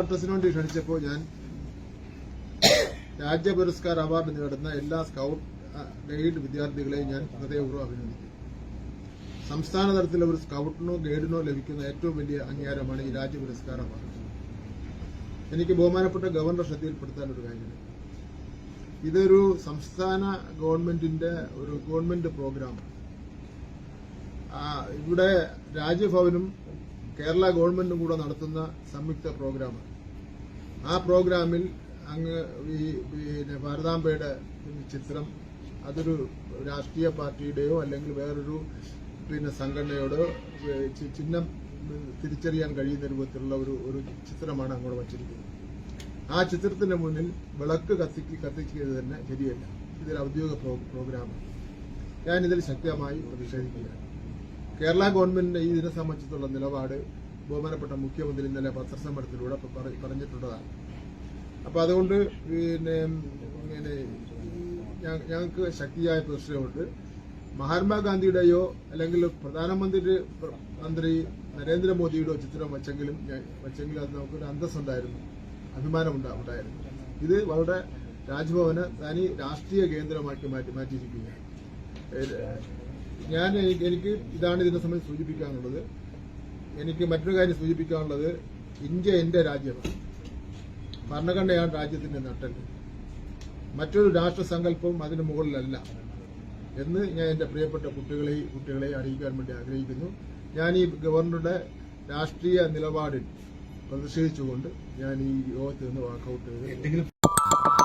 വേണ്ടി ക്ഷണിച്ചപ്പോൾ ഞാൻ രാജ്യ പുരസ്കാർ അവാർഡ് നേടുന്ന എല്ലാ സ്കൗട്ട് ഗൈഡ് വിദ്യാർത്ഥികളെയും ഞാൻ ഹൃദയപൂർവം അഭിനന്ദിക്കും സംസ്ഥാന തലത്തിൽ ഒരു സ്കൗട്ടിനോ ഗൈഡിനോ ലഭിക്കുന്ന ഏറ്റവും വലിയ അംഗീകാരമാണ് ഈ രാജ്യ പുരസ്കാർ അവാർഡ്. എനിക്ക് ബഹുമാനപ്പെട്ട ഗവർണർ ശ്രദ്ധയിൽപ്പെടുത്താൻ ഒരു കാര്യമുണ്ട് ഇതൊരു സംസ്ഥാന ഗവൺമെന്റിന്റെ ഒരു ഗവൺമെന്റ് പ്രോഗ്രാമാണ്. ഇവിടെ രാജ്ഭവനും കേരള ഗവൺമെന്റും കൂടെ നടത്തുന്ന സംയുക്ത പ്രോഗ്രാമാണ്. ആ പ്രോഗ്രാമിൽ അങ്ങ് ഈ പിന്നെ ഭാരതാംബയുടെ ചിത്രം അതൊരു രാഷ്ട്രീയ പാർട്ടിയുടെയോ അല്ലെങ്കിൽ വേറൊരു പിന്നെ സംഘടനയോടോ ചിഹ്നം തിരിച്ചറിയാൻ കഴിയുന്ന രൂപത്തിലുള്ള ഒരു ഒരു ചിത്രമാണ് അങ്ങോട്ട് വച്ചിരിക്കുന്നത്. ആ ചിത്രത്തിന്റെ മുന്നിൽ വിളക്ക് കത്തിക്ക് കത്തിക്കുന്നത് തന്നെ ശരിയല്ല. ഇതൊരു ഔദ്യോഗിക പ്രോ- പ്രോഗ്രാമാണ്. ഞാനിതിൽ ശക്തമായി പ്രതിഷേധിക്കുകയാണ്. കേരള ഗവൺമെന്റിന്റെ ഇതിനെ സംബന്ധിച്ചുള്ള നിലപാട് ബഹുമാനപ്പെട്ട മുഖ്യമന്ത്രി ഇന്നലെ പത്രസമ്മേളനത്തിലൂടെ പറഞ്ഞിട്ടുള്ളതാണ്. അപ്പോൾ അതുകൊണ്ട് പിന്നെ ഇങ്ങനെ ഞങ്ങൾക്ക് ശക്തിയായ പ്രതിഷേധമുണ്ട് മഹാത്മാഗാന്ധിയുടെയോ അല്ലെങ്കിൽ പ്രധാനമന്ത്രി പ്ര- മന്ത്രി നരേന്ദ്രമോദിയുടെയോ ചിത്രം വച്ചെങ്കിലും വച്ചെങ്കിലും അത് നമുക്കൊരു അന്തസ്സുണ്ടായിരുന്നു അഭിമാനം ഉണ്ടായിരുന്നു. ഇത് വളരെ രാജ്ഭവന് തനി രാഷ്ട്രീയ കേന്ദ്രമാക്കി മാറ്റി മാറ്റിയിരിക്കുകയാണ്. ഞാൻ എനിക്ക് ഇതാണ് ഇതിനെ സംബന്ധിച്ച് സൂചിപ്പിക്കാനുള്ളത്. എനിക്ക് മറ്റൊരു കാര്യം സൂചിപ്പിക്കാനുള്ളത് ഇന്ത്യ എന്റെ രാജ്യമാണ്. ഭരണഘടനയാണ് രാജ്യത്തിന്റെ നട്ടൽ മറ്റൊരു രാഷ്ട്രസങ്കല്പവും അതിന് മുകളിലല്ല എന്ന് ഞാൻ എന്റെ പ്രിയപ്പെട്ട കുട്ടികളെ കുട്ടികളെ അറിയിക്കാൻ വേണ്ടി ആഗ്രഹിക്കുന്നു. ഞാൻ ഈ ഗവർണറുടെ രാഷ്ട്രീയ നിലപാടിൽ പ്രതിഷേധിച്ചുകൊണ്ട് ഞാൻ ഈ യോഗത്തിൽ നിന്ന് വാക്കൌട്ട് ചെയ്ത്